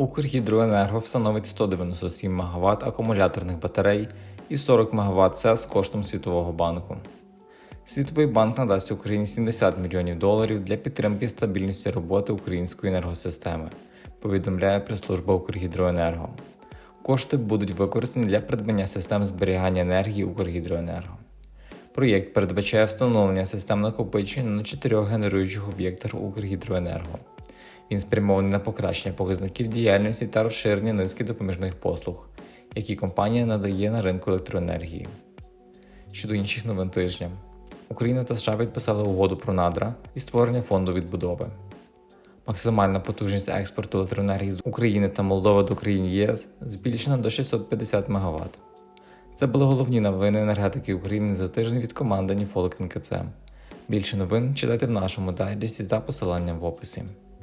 Укргідроенерго встановить 197 МВт акумуляторних батарей і 40 МВт СЕС коштом Світового банку. Світовий банк надасть Україні 70 мільйонів доларів для підтримки стабільності роботи української енергосистеми, повідомляє прес-служба Укргідроенерго. Кошти будуть використані для придбання систем зберігання енергії Укргідроенерго. Проєкт передбачає встановлення систем накопичення на чотирьох генеруючих об'єктах Укргідроенерго. Він спрямований на покращення показників діяльності та розширення низки допоміжних послуг, які компанія надає на ринку електроенергії. Щодо інших новин тижня, Україна та США підписали угоду про надра і створення фонду відбудови. Максимальна потужність експорту електроенергії з України та Молдови до країн ЄС збільшена до 650 МВт. Це були головні новини енергетики України за тиждень від команди Ніфолк НКЦ. Більше новин читайте в нашому дайджесті за посиланням в описі.